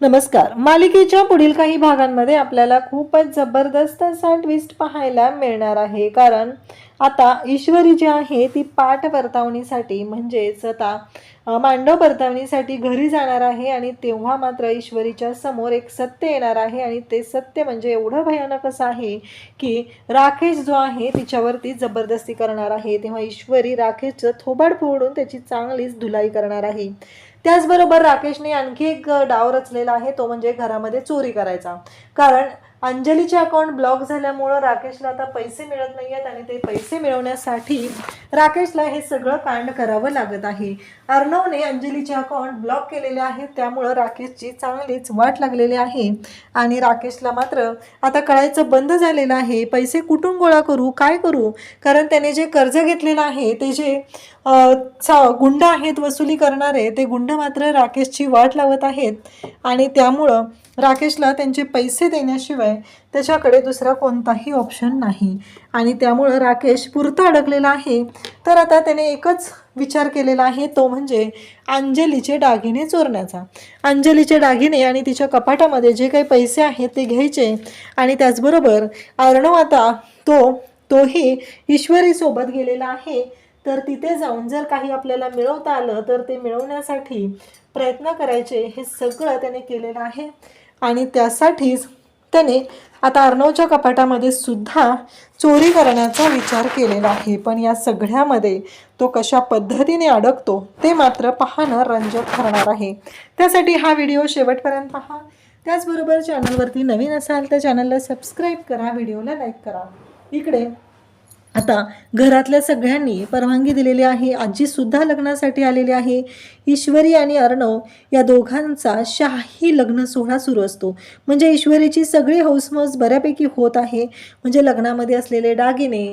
नमस्कार. मालिकेच्या पुढील काही भागांमध्ये आपल्याला खूपच जबरदस्त असा ट्विस्ट पाहायला मिळणार आहे. कारण आता ईश्वरी जी आहे ती पाठ परतावणीसाठी म्हणजेच आता मांडव परतावणीसाठी घरी जाणार आहे आणि तेव्हा मात्र ईश्वरीच्या समोर एक सत्य येणार आहे आणि ते सत्य म्हणजे एवढं भयानक असं आहे की राकेश जो आहे तिच्यावरती जबरदस्ती करणार आहे. तेव्हा ईश्वरी राकेशचं थोबाड फोडून त्याची चांगलीच धुलाई करणार आहे. त्याचबरोबर राकेशने आणखी एक डाव रचलेला आहे तो म्हणजे घरामध्ये चोरी करायचा. कारण अंजलीचे अकाउंट ब्लॉक झाल्यामुळं राकेशला आता पैसे मिळत नाही आहेत आणि ते पैसे मिळवण्यासाठी राकेशला हे सगळं कांड करावं लागत आहे. अर्णवने अंजलीचे अकाउंट ब्लॉक केलेले आहेत त्यामुळं राकेशची चांगलीच वाट लागलेली आहे. आणि राकेशला मात्र आता कळायचं बंद झालेलं आहे. पैसे कुठून गोळा करू काय करू? कारण त्याने जे कर्ज घेतलेलं आहे ते जे गुंड आहेत वसुली करणारे ते गुंड मात्र राकेशची वाट लावत आहेत. आणि त्यामुळं राकेशला त्यांचे पैसे देण्याशिवाय त्याच्याकडे दुसरा कोणताही ऑप्शन नाही. आणि त्यामुळं राकेश पुरता अडकलेला आहे. तर आता त्याने एकच विचार केलेला आहे तो म्हणजे अंजलीचे दागिने चोरण्याचा. अंजलीचे दागिने आणि तिच्या कपाटामध्ये जे काही पैसे आहेत ते घ्यायचे. आणि त्याचबरोबर अर्णव आता तो तोही ईश्वरीसोबत गेलेला आहे. तर तिथे जाऊन जर काही आपल्याला मिळवता आलं तर ते मिळवण्यासाठी प्रयत्न करायचे. हे सगळं त्याने केलेलं आहे. आणि त्यासाठीच त्याने आता अर्णवच्या कपाटामध्ये सुद्धा चोरी करण्याचा विचार केलेला आहे. पण या सगळ्यामध्ये तो कशा पद्धतीने अडकतो ते मात्र पाहणं रंजक ठरणार आहे. त्यासाठी हा व्हिडिओ शेवटपर्यंत पहा. त्याचबरोबर चॅनलवरती नवीन असाल तर चॅनलला सबस्क्राईब करा व्हिडिओला लाईक करा. इकडे आता घरातल्या सगळ्यांनी परवानगी दिलेली आहे आजीसुद्धा लग्नासाठी आलेली आहे. ईश्वरी आणि अर्णव या दोघांचा शाही लग्न सोहळा सुरू असतो. म्हणजे ईश्वरीची सगळी हौसमौस बऱ्यापैकी होत आहे. म्हणजे लग्नामध्ये असलेले दागिने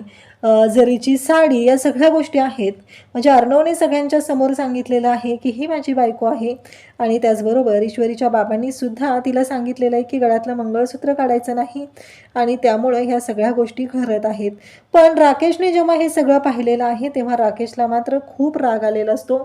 जरीची साडी या सगळ्या गोष्टी आहेत. म्हणजे अर्णवने सगळ्यांच्या समोर सांगितलेलं आहे की ही माझी बायको आहे. आणि त्याचबरोबर ईश्वरीच्या बाबांनी सुद्धा तिला सांगितलेलं आहे की गळ्यातलं मंगळसूत्र काढायचं नाही. आणि त्यामुळं ह्या सगळ्या गोष्टी घडत आहेत. पण राकेशने जेव्हा हे सगळं पाहिलेलं आहे तेव्हा राकेशला मात्र खूप राग आलेला असतो.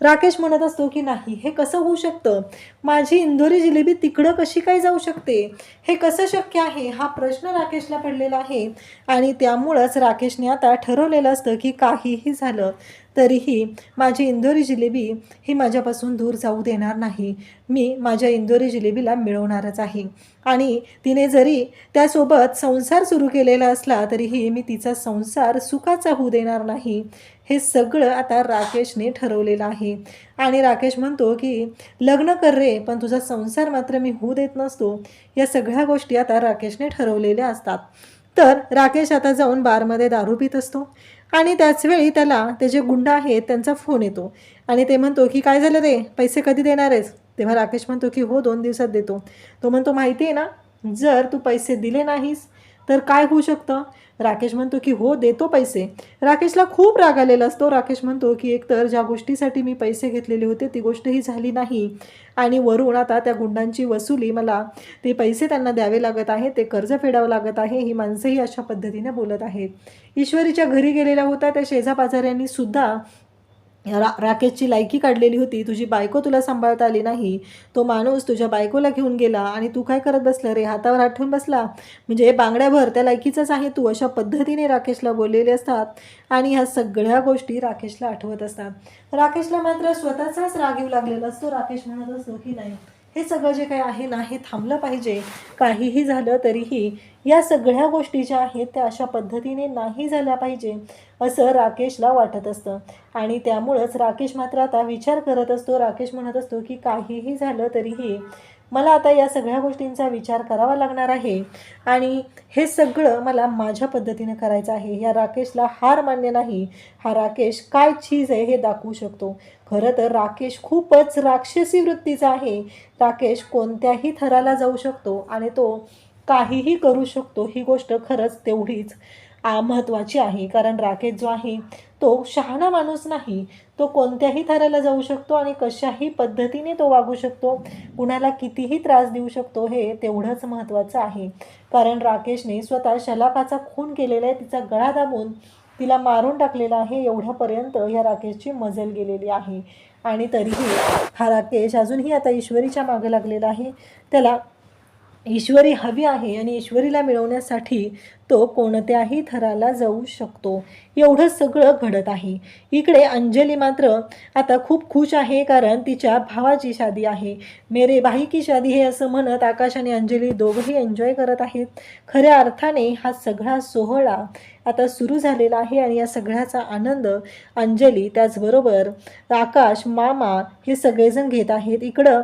राकेश म्हणून म्हणत असतो की नाही हे कसं होऊ शकतं? माझी इंदोरी जिलेबी तिकडं कशी काय जाऊ शकते? हे कसं शक्य आहे? हा प्रश्न राकेशला पडलेला आहे. आणि त्यामुळंच राकेशने आता ठरवलेलं असतं की काहीही झालं तरीही माझी इंदोरी जिलेबी ही माझ्यापासून दूर जाऊ देणार नाही. मी माझ्या इंदोरी जिलेबीला मिळवणारच आहे. आणि तिने जरी त्यासोबत संसार सुरू केलेला असला तरीही मी तिचा संसार सुखाचा होऊ देणार नाही. हे सगळं आता राकेशने ठरवलेलं आहे. आणि राकेश म्हणतो की लग्न कर रे पण तुझा संसार मात्र मी होऊ देत नसतो. या सगळ्या गोष्टी आता राकेशने ठरवलेल्या असतात. तर राकेश आता जाऊन बारमध्ये दारू पित असतो. आणि त्याचवेळी त्याला ते जे गुंड आहेत त्यांचा फोन येतो. आणि ते म्हणतो की काय झालं रे? पैसे कधी देणार आहेस तेव्हा राकेश म्हणतो की हो दोन दिवसात देतो. तो म्हणतो माहिती आहे ना जर तू पैसे दिले नाहीस तर काय होऊ शकतं? राकेश म्हणतो की हो देतो पैसे. राकेशला खूप राग आलेला असतो. राकेश म्हणतो की एकतर ज्या गोष्टीसाठी मी पैसे घेतलेले होते ती गोष्टही झाली नाही. आणि वरून आता त्या गुंडांची वसुली मला ते पैसे त्यांना द्यावे लागत आहे ते कर्ज फेडावं लागत आहे ही माणसंही अशा पद्धतीने बोलत आहेत. ईश्वरीच्या घरी गेलेल्या होत्या त्या शेजापाजाऱ्यांनी सुद्धा रा राकेशची लायकी काढलेली होती. तुझी बायको तुला सांभाळता आली नाही. तो माणूस तुझ्या बायकोला घेऊन गेला आणि तू काय करत बसला रे? हातावर हात ठेवून बसला. म्हणजे बांगड्याभर त्या लायकीचाच आहे तू अशा पद्धतीने राकेशला बोललेले असतात. आणि ह्या सगळ्या गोष्टी राकेशला आठवत असतात. राकेशला मात्र स्वतःचाच राग येऊ लागलेला असतो. राकेश म्हणत असतो की नाही हे सगळं जे काही आहे ना हे थांबलं पाहिजे. काहीही झालं तरीही या सगळ्या गोष्टी ज्या आहेत त्या अशा पद्धतीने नाही झाल्या पाहिजे असं राकेशला वाटत असतं. आणि त्यामुळंच राकेश मात्र आता विचार करत असतो राकेश म्हणत असतो की काहीही झालं तरीही मला आता या सगळ्या गोष्टींचा विचार करावा लागणार आहे. आणि हे सगळं मला माझ्या पद्धतीने करायचं आहे. या राकेशला हार मान्य नाही. हा राकेश काय चीज आहे हे दाखवू शकतो. खरं तर राकेश खूपच राक्षसी वृत्तीचा आहे. राकेश कोणत्याही थराला जाऊ शकतो आणि तो काहीही करू शकतो. ही गोष्ट खरंच तेवढीच. महत्त्वाची आहे. कारण राकेश जो आहे तो शहाणा माणूस नाही. तो कोणत्याही थराला जाऊ शकतो आणि कशाही पद्धतीने तो वागू शकतो. कुणाला कितीही त्रास देऊ शकतो हे तेवढंच महत्त्वाचं आहे. कारण राकेशने स्वतः शलाकाचा खून केलेला आहे तिचा गळा दाबून तिला मारून टाकलेला आहे एवढ्यापर्यंत ह्या राकेशची मजल गेलेली आहे. आणि तरीही हा राकेश अजूनही आता ईश्वरीच्या मागे लागलेला आहे. त्याला ईश्वरी हवी आहे आणि ईश्वरीला मिळवण्यासाठी तो कोणत्याही थराला जाऊ शकतो. एवढं सगळं घडत आहे. इकडे अंजली मात्र आता खूप खुश आहे कारण तिच्या भावाची शादी आहे. मेरे भाई की शादी हे असं म्हणत आकाश आणि अंजली दोघंही एन्जॉय करत आहेत. खऱ्या अर्थाने हा सगळा सोहळा आता सुरू झालेला आहे आणि या सगळ्याचा आनंद अंजली त्याचबरोबर आकाश मामा हे सगळेजण घेत आहेत. इकडं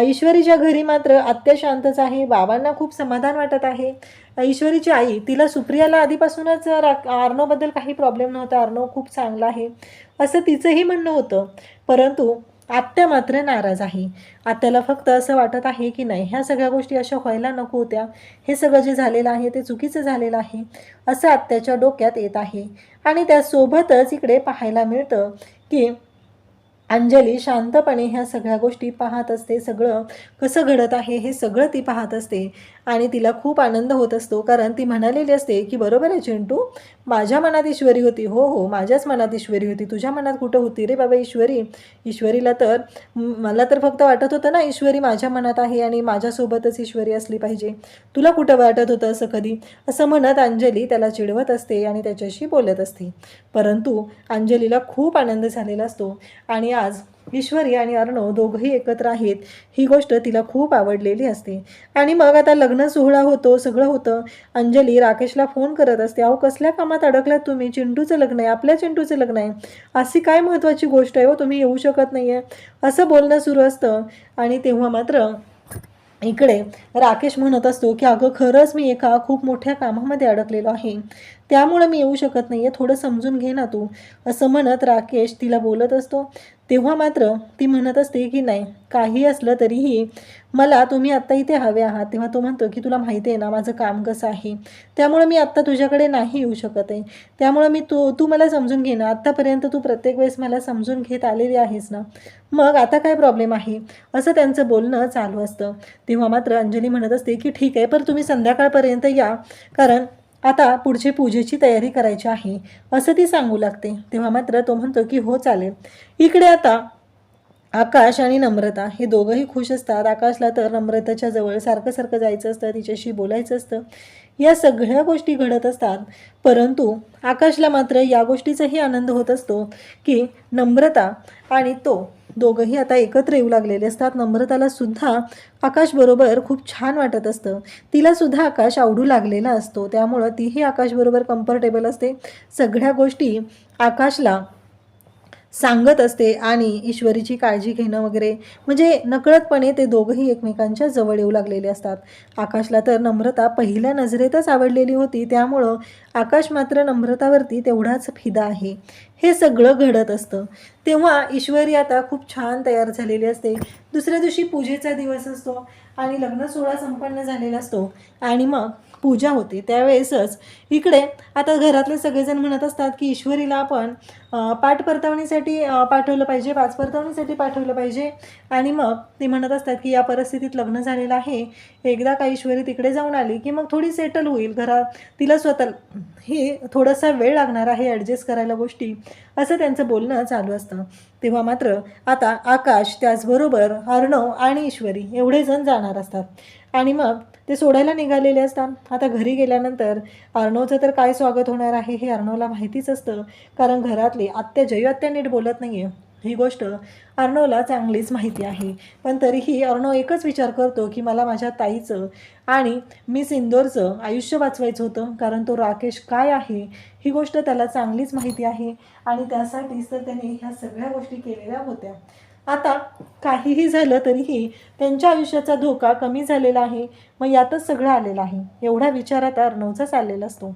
ईश्वरीच्या घरी मात्र आत्या शांतच आहे. बाबांना खूप समाधान वाटत आहे. ईश्वरीची आई तिला सुप्रियाला आधीपासूनच रा आर्नोबद्दल काही प्रॉब्लेम नव्हता आर्नो खूप चांगला आहे असं तिचंही म्हणणं होतं. परंतु आत्या मात्र नाराज आहे. आत्याला फक्त असं वाटत आहे की नाही ह्या सगळ्या गोष्टी अशा व्हायला नको होत्या. हे सगळं जे झालेलं आहे ते चुकीचं झालेलं आहे असं आत्याच्या डोक्यात येत आहे. आणि त्यासोबतच इकडे पाहायला मिळतं की अंजली शांतपणे ह्या सगळ्या गोष्टी पाहत असते. सगळं कसं घडत आहे हे सगळं ती पाहत असते. आणि तिला खूप आनंद होत असतो. कारण ती म्हणालेली असते की बरोबर आहे चिंटू माझ्या मनात ईश्वरी होती. हो हो माझ्याच मनात ईश्वरी होती. तुझ्या मनात कुठं होती रे बाबा ईश्वरी? ईश्वरीला तर मला तर फक्त वाटत होतं ना ईश्वरी माझ्या मनात आहे आणि माझ्यासोबतच ईश्वरी असली पाहिजे. तुला कुठं वाटत होतं असं कधी? असं म्हणत अंजली त्याला चिडवत असते आणि त्याच्याशी बोलत असते. परंतु अंजलीला खूप आनंद झालेला असतो. आणि आज ईश्वरी आणि अर्णव दोघंही एकत्र आहेत. ही गोष्ट तिला खूप आवडलेली असते. आणि मग आता लग्न सोहळा होतो सगळं होतं. अंजली राकेशला फोन करत असते अहो कसल्या कामात अडकलात तुम्ही? चिंटूचं लग्न आहे आपल्या चिंटूचं लग्न आहे. अशी काय महत्त्वाची गोष्ट आहे हो? तुम्ही येऊ शकत नाही आहे असं बोलणं सुरू असतं. आणि तेव्हा मात्र इकडे राकेश म्हणत असतो की अगं खरंच मी एका खूप मोठ्या कामामध्ये अडकलेलो आहे. त्यामुळं मी येऊ शकत नाही आहे थोडं समजून घे ना तू. असं म्हणत राकेश तिला बोलत असतो. तेव्हा मात्र ती म्हणत असते की नाही काही असलं तरीही मला तुम्ही आत्ता इथे हवे आहात. तेव्हा तो म्हणतो की तुला माहिती आहे ना माझं काम कसं आहे? त्यामुळं मी आत्ता तुझ्याकडे नाही येऊ शकत आहे. त्यामुळं मी तू तू मला समजून घे ना. आत्तापर्यंत तू प्रत्येक वेळेस मला समजून घेत आलेली आहेस ना. मग आता काय प्रॉब्लेम आहे? असं त्यांचं बोलणं चालू असतं. तेव्हा मात्र अंजली म्हणत असते की ठीक आहे पर तुम्ही संध्याकाळपर्यंत या. कारण आता पुढची पूजेची तयारी करायची आहे असं ती सांगू लागते. तेव्हा मात्र तो म्हणतो की हो चालेल. इकडे आता आकाश आणि नम्रता हे दोघंही खुश असतात. आकाशला तर नम्रताच्या जवळ सारखं सारखं जायचं असतं तिच्याशी बोलायचं असतं. या सगळ्या गोष्टी घडत असतात. परंतु आकाशला मात्र या गोष्टीचाही आनंद होत असतो की नम्रता आणि तो दोघंही आता एकत्र येऊ लागलेले असतात. नम्रताला सुद्धा आकाशबरोबर खूप छान वाटत असतं. तिलासुद्धा आकाश आवडू लागलेला असतो. त्यामुळं तीही आकाशबरोबर कम्फर्टेबल असते. सगळ्या गोष्टी आकाशला सांगत असते आणि ईश्वरीची काळजी घेणं वगैरे म्हणजे नकळतपणे ते दोघंही एकमेकांच्या जवळ येऊ लागलेले असतात. आकाशला तर नम्रता पहिल्या नजरेतच आवडलेली होती त्यामुळं आकाश मात्र नम्रतावरती तेवढाच फिदा आहे. हे सगळं घडत असतं. तेव्हा ईश्वरी आता खूप छान तयार झालेली असते. दुसऱ्या दिवशी पूजेचा दिवस असतो आणि लग्न सोहळा संपन्न झालेला असतो. आणि मग पूजा होते त्यावेळेसच. इकडे आता घरातले सगळेजण म्हणत असतात की ईश्वरीला आपण पाठ परतावणीसाठी पाठवलं पाहिजे पाच परतावणीसाठी पाठवलं पाहिजे. आणि मग ते म्हणत असतात की या परिस्थितीत लग्न झालेलं आहे. एकदा का ईश्वरी तिकडे जाऊन आली की मग थोडी सेटल होईल. घरात तिला स्वतः हे थोडासा वेळ लागणार आहे ॲडजस्ट करायला गोष्टी असं त्यांचं बोलणं चालू असतं. तेव्हा मात्र आता आकाश त्याचबरोबर अर्णव आणि ईश्वरी एवढे जण जाणार असतात. आणि मग ते सोडायला निघालेले असतात. आता घरी गेल्यानंतर अर्णवचं तर काय स्वागत होणार आहे हे अर्णवला माहितीच असतं. कारण घरातली आत्या जयू आत्या नीट बोलत नाही आहे ही गोष्ट अर्णवला चांगलीच माहिती आहे. पण तरीही अर्णव एकच विचार करतो की मला माझ्या ताईचं आणि मिस इंदोरचं आयुष्य वाचवायचं होतं. कारण तो राकेश काय आहे ही गोष्ट त्याला चांगलीच माहिती आहे. आणि त्यासाठीच तर त्याने ह्या सगळ्या गोष्टी केलेल्या होत्या. आता काहीही झालं तरीही त्यांच्या आयुष्याचा धोका कमी झालेला आहे. मग यातच सगळं आलेलं आहे. एवढा विचार आता अर्णवचाच आलेला असतो.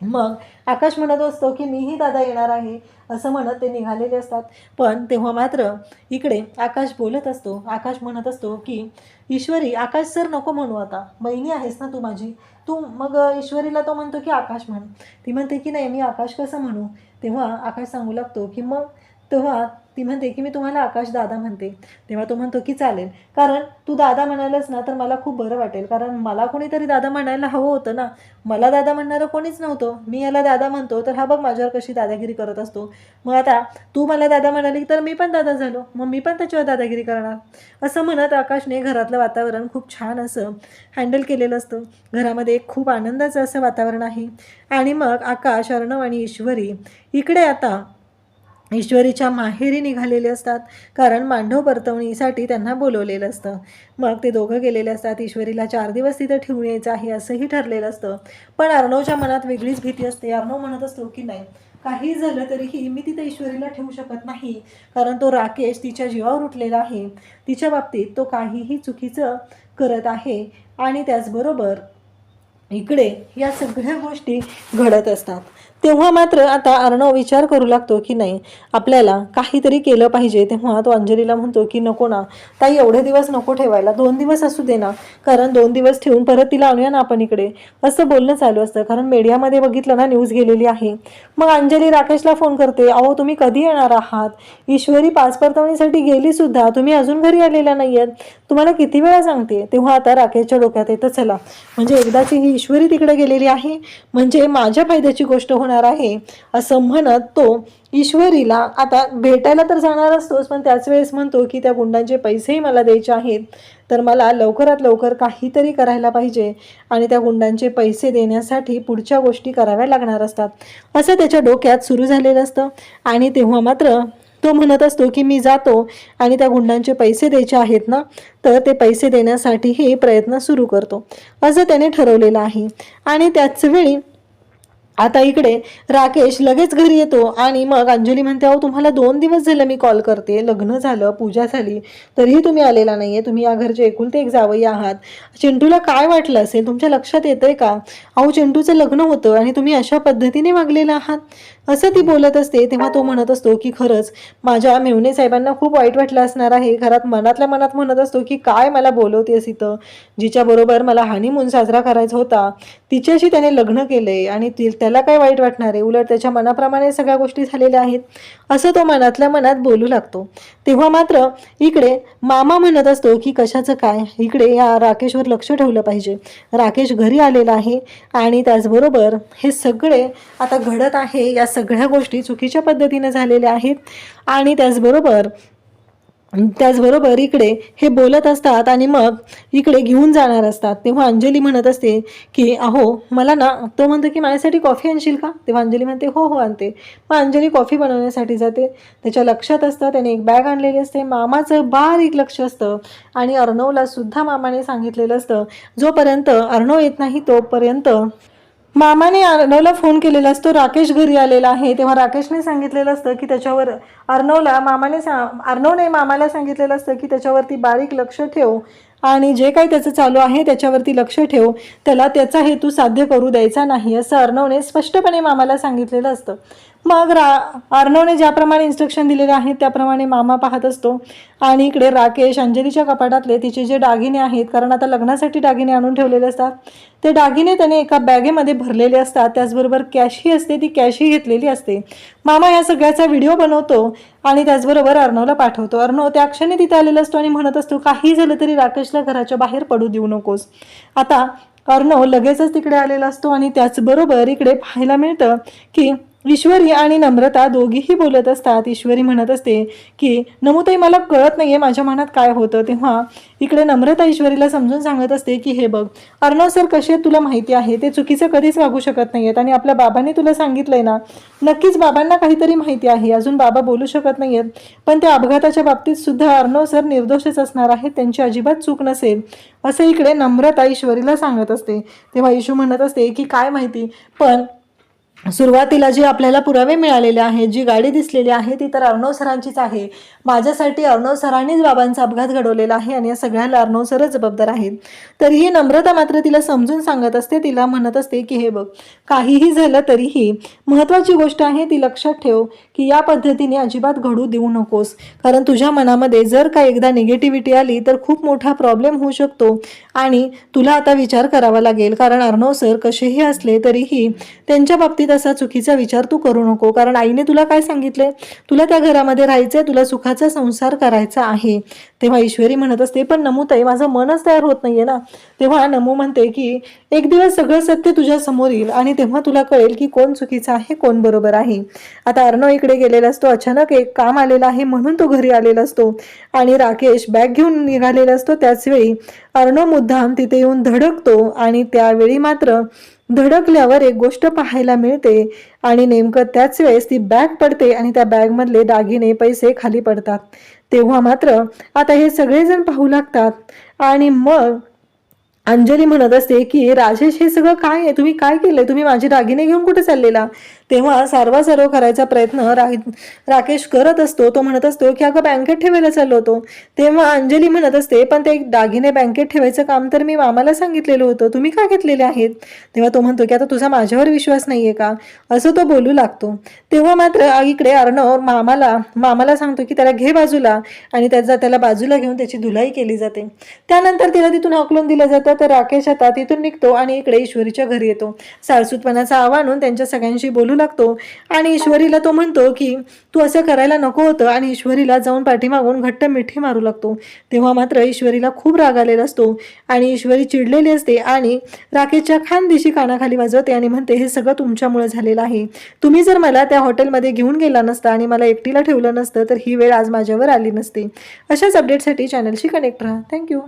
मग आकाश म्हणत असतो की मीही दादा येणार आहे. असं म्हणत ते निघालेले असतात. पण तेव्हा मात्र इकडे आकाश बोलत असतो. आकाश म्हणत असतो की ईश्वरी आकाश सर नको म्हणू आता. बहिणी आहेस ना तू माझी. तू मग ईश्वरीला तो म्हणतो की आकाश म्हण. ती म्हणते की नाही मी आकाश कसं म्हणू? तेव्हा आकाश सांगू लागतो की मग तेव्हा ती म्हणते की मी तुम्हाला आकाश दादा म्हणते. तेव्हा तो म्हणतो की चालेल. कारण तू दादा म्हणालच ना तर मला खूप बरं वाटेल. कारण मला कोणीतरी दादा म्हणायला हवं होतं ना. मला दादा म्हणणारं कोणीच नव्हतं. मी याला दादा म्हणतो तर हा बघ माझ्यावर कशी दादागिरी करत असतो. मग आता तू मला दादा म्हणाली तर मी पण दादा झालो. मग मी पण त्याच्यावर दादागिरी करणार. असं म्हणत आकाशने घरातलं वातावरण खूप छान असं हँडल केलेलं असतं. घरामध्ये एक खूप आनंदाचं असं वातावरण आहे. आणि मग आकाश अर्णव आणि ईश्वरी इकडे आता ईश्वरीच्या माहेरी निघालेले असतात. कारण मांडव परतवणीसाठी त्यांना बोलवलेलं असतं. मग ते दोघं गेलेले असतात. ईश्वरीला चार दिवस तिथं ठेवून यायचं आहे असंही ठरलेलं असतं. पण अर्णवच्या मनात वेगळीच भीती असते. अर्णव म्हणत असतो की नाही काही झालं तरीही मी तिथे ईश्वरीला ठेवू शकत नाही. कारण तो राकेश तिच्या जीवावर उठलेला आहे. तिच्या बाबतीत तो काहीही चुकीचं करत आहे. आणि त्याचबरोबर इकडे या सगळ्या गोष्टी घडत असतात. तेव्हा मात्र आता अर्णव विचार करू लागतो की नाही आपल्याला काहीतरी केलं पाहिजे. तेव्हा तो अंजलीला म्हणतो की नको ना ताई एवढे दिवस नको ठेवायला दोन दिवस असू दे ना कारण दोन दिवस ठेवून परत तिला आणूया ना आपण इकडे. असं बोलणं चालू असतं कारण मीडियामध्ये बघितलं ना न्यूज गेलेली आहे. मग अंजली राकेशला फोन करते अहो तुम्ही कधी येणार आहात? ईश्वरी पास परतवणीसाठी गेली सुद्धा तुम्ही अजून घरी आलेल्या नाही आहेत तुम्हाला किती वेळा सांगते तेव्हा आता राकेशच्या डोक्यात येतं चला म्हणजे एकदाची ही ईश्वरी तिकडे गेलेली आहे म्हणजे माझ्या फायद्याची गोष्ट होणार आहे असं म्हणत तो ईश्वरीला आता भेटायला तर जाणार असतोच पण त्याच वेळेस म्हणतो की त्या गुंडांचे पैसेही मला द्यायचे आहेत तर मला लवकरात लवकर काहीतरी करायला पाहिजे आणि त्या गुंडांचे पैसे देण्यासाठी पुढच्या गोष्टी कराव्या लागणार असतात. असं त्याच्या डोक्यात सुरू झालेलं असतं आणि तेव्हा मात्र तो म्हणत असतो की मी जातो आणि त्या गुंडांचे पैसे द्यायचे आहेत ना तर ते पैसे देण्यासाठीही प्रयत्न सुरू करतो. असं त्याने ठरवलेलं आहे. आणि त्याच वेळी आता इकडे राकेश लगेच घरी येतो आणि मग अंजली म्हणते अहो तुम्हाला दोन दिवस झालं मी कॉल करते. लग्न झालं पूजा झाली. तरीही तुम्ही आलेला नाही आहे तुम्ही या घरचे एकुलते एक जावई आहात. चिंटूला काय वाटलं असेल? तुमच्या लक्षात येतंय का? अहो चिंटूचं लग्न होतं आणि तुम्ही अशा पद्धतीने वागलेला आहात. असं ती बोलत असते. तेव्हा तो म्हणत असतो की खरंच माझ्या मेवणे साहेबांना खूप वाईट वाटलं असणार आहे. घरात मनातल्या मनात म्हणत असतो की काय मला बोलवतेस इथं? जिच्याबरोबर मला हानिमून साजरा करायचा होता तिच्याशी त्याने लग्न केलंय आणि ती त्याला काय वाईट वाटणार आहे? उलट त्याच्या मनाप्रमाणे सगळ्या गोष्टी झालेल्या आहेत. असं तो मनातल्या मनात बोलू लागतो. तेव्हा मात्र इकडे मामा म्हणत असतो की कशाचं काय? इकडे या राकेशवर लक्ष ठेवलं पाहिजे. राकेश घरी आलेला आहे आणि त्याचबरोबर हे सगळे आता घडत आहे. या सगळ्या गोष्टी चुकीच्या पद्धतीने झालेल्या आहेत आणि त्याचबरोबर त्याचबरोबर इकडे हे बोलत असतात आणि मग इकडे घेऊन जाणार असतात. तेव्हा अंजली म्हणत असते की अहो मला ना तो म्हणतो की माझ्यासाठी कॉफी आणशील का? तेव्हा अंजली म्हणते हो हो आणते. मग अंजली कॉफी बनवण्यासाठी जाते. त्याच्या लक्षात असतं त्याने एक बॅग आणलेली असते. मामाचं बारीक लक्ष असतं. आणि अर्णवला सुद्धा मामाने सांगितलेलं असतं जोपर्यंत अर्णव येत नाही तोपर्यंत मामाने अर्णवला फोन केलेला असतो. राकेश घरी आलेला आहे. तेव्हा राकेशने सांगितलेलं असतं की त्याच्यावर अर्णवला मामाने सा अर्णवने मामाला सांगितलेलं असतं की त्याच्यावरती बारीक लक्ष ठेव आणि जे काही त्याचं चालू आहे त्याच्यावरती लक्ष ठेव. त्याला त्याचा हेतू साध्य करू द्यायचा नाही असं अर्णवने स्पष्टपणे मामाला सांगितलेलं असतं. मग रा अर्णवने ज्याप्रमाणे इन्स्ट्रक्शन दिलेले आहेत त्याप्रमाणे मामा पाहत असतो. आणि इकडे राकेश अंजलीच्या कपाटातले तिचे जे दागिने आहेत कारण आता लग्नासाठी दागिने आणून ठेवलेले असतात ते दागिने त्याने एका बॅगेमध्ये भरलेले असतात. त्याचबरोबर कॅशही असते ती कॅशही घेतलेली असते. मामा या सगळ्याचा व्हिडिओ बनवतो आणि त्याचबरोबर अर्णवला पाठवतो. अर्णव त्या क्षणी तिथे आलेला असतो आणि म्हणत असतो काही झालं तरी राकेशला घराच्या बाहेर पडू देऊ नकोस. आता अर्णव लगेचच तिकडे आलेला असतो आणि त्याचबरोबर इकडे पाहायला मिळतं की ईश्वरी आणि नम्रता दोघीही बोलत असतात. ईश्वरी म्हणत असते की नमुताई मला कळत नाहीये माझ्या मनात काय होतं. तेव्हा इकडे नम्रता ईश्वरीला समजून सांगत असते की हे बघ अर्णव सर कसे आहेत तुला माहिती आहे? ते चुकीचं कधीच वागू शकत नाहीयेत आणि आपल्या बाबांनी तुला सांगितलंय ना? नक्कीच बाबांना काहीतरी माहिती आहे. अजून बाबा बोलू शकत नाहीयेत. पण त्या अपघाताच्या बाबतीत सुद्धा अर्णव सर निर्दोषच असणार आहेत. त्यांची अजिबात चूक नसेल. असं इकडे नम्रता ईश्वरीला सांगत असते. तेव्हा इशू म्हणत असते की काय माहिती? पण सुरुवातीला जे आपल्याला पुरावे मिळालेले आहेत जी गाडी दिसलेली आहे ती तर अर्णव सरांचीच आहे. माझ्यासाठी अर्णव सरांनीच बाबांचा अपघात घडवलेला आहे आणि या सगळ्याला अर्णव सरच जबाबदार आहेत. तर ही नम्रता मात्र तिला समजून सांगत असते तिला म्हणत असते की हे बघ काहीही झालं तरीही महत्त्वाची गोष्ट आहे ती लक्षात ठेव की या पद्धतीने अजिबात घडू देऊ नकोस. कारण तुझ्या मनामध्ये जर का एकदा निगेटिव्हिटी आली तर खूप मोठा प्रॉब्लेम होऊ शकतो आणि तुला आता विचार करावा लागेल. कारण अर्णव सर कसेही असले तरीही त्यांच्या बाबतीत असा चुकीचा विचार तू करू नको. कारण आईने तुला काय सांगितले? तुला त्या घरामध्ये राहायचंय तुला सुखाचा संसार करायचा आहे. तेव्हा ईश्वरी म्हणत असते पण नमूताई माझं मनच तयार होत नाहीये ना. तेव्हा नमू म्हणते की एक दिवस सगळं सत्य तुझ्या समोर येईल आणि तेव्हा तुला कळेल की कोण चुकीचं आहे कोण बरोबर आहे. आता अर्णव इकडे गेलेला असतो. अचानक एक काम आलेलं आहे म्हणून तो घरी आलेला असतो. आणि राकेश बॅग घेऊन निघालेला असतो. त्याचवेळी अर्णव मुद्दाम तिथे येऊन धडकतो आणि त्यावेळी मात्र धडकल्यावर एक गोष्ट पाहायला मिळते आणि नेमकं त्याच वेळेस ती बॅग पडते आणि त्या बॅगमधले दागिने पैसे खाली पडतात. तेव्हा मात्र आता हे सगळेजण पाहू लागतात. आणि मग अंजली म्हणत असते की राजेश हे सगळं काय आहे? तुम्ही काय केलंय? तुम्ही माझे दागिने घेऊन कुठे चाललेला? तेव्हा सारवा सर्व करायचा प्रयत्न रा राकेश करत असतो. तो म्हणत असतो की अगं बँकेत ठेवायला चाललो होतो. तेव्हा अंजली म्हणत असते पण ते दागिने बँकेत ठेवायचं काम तर मी मामाला सांगितलेलं होतं. तुम्ही का घेतलेले आहेत? तेव्हा तो म्हणतो की आता तुझा माझ्यावर विश्वास नाहीये का? असं तो बोलू लागतो. तेव्हा मात्र इकडे अर्णव मामाला मामाला सांगतो की त्याला घे बाजूला आणि त्याचा त्याला बाजूला घेऊन त्याची धुलाई केली जाते. त्यानंतर तिला तिथून हकलून दिलं जातं. तर राकेश आता तिथून निघतो आणि इकडे ईश्वरीच्या घरी येतो. सारसूतपणाचा आव्हान त्यांच्या सगळ्यांशी बोलून लागतो. आणि ईश्वरीला तो म्हणतो की तू असं करायला नको होतं. आणि ईश्वरीला जाऊन पाठीमागून घट्ट मिठी मारू लागतो. तेव्हा मात्र ईश्वरीला खूप राग आलेला असतो. आणि ईश्वरी चिडलेली असते आणि राकेशच्या खानदिशी कानाखाली वाजवते आणि म्हणते हे सगळं तुमच्यामुळे झालेलं आहे. तुम्ही जर मला त्या हॉटेलमध्ये घेऊन गेला नसता आणि मला एकटीला ठेवलं नसतं तर ही वेळ आज माझ्यावर आली नसते. अशाच अपडेटसाठी चॅनलशी कनेक्ट राहा. थँक्यू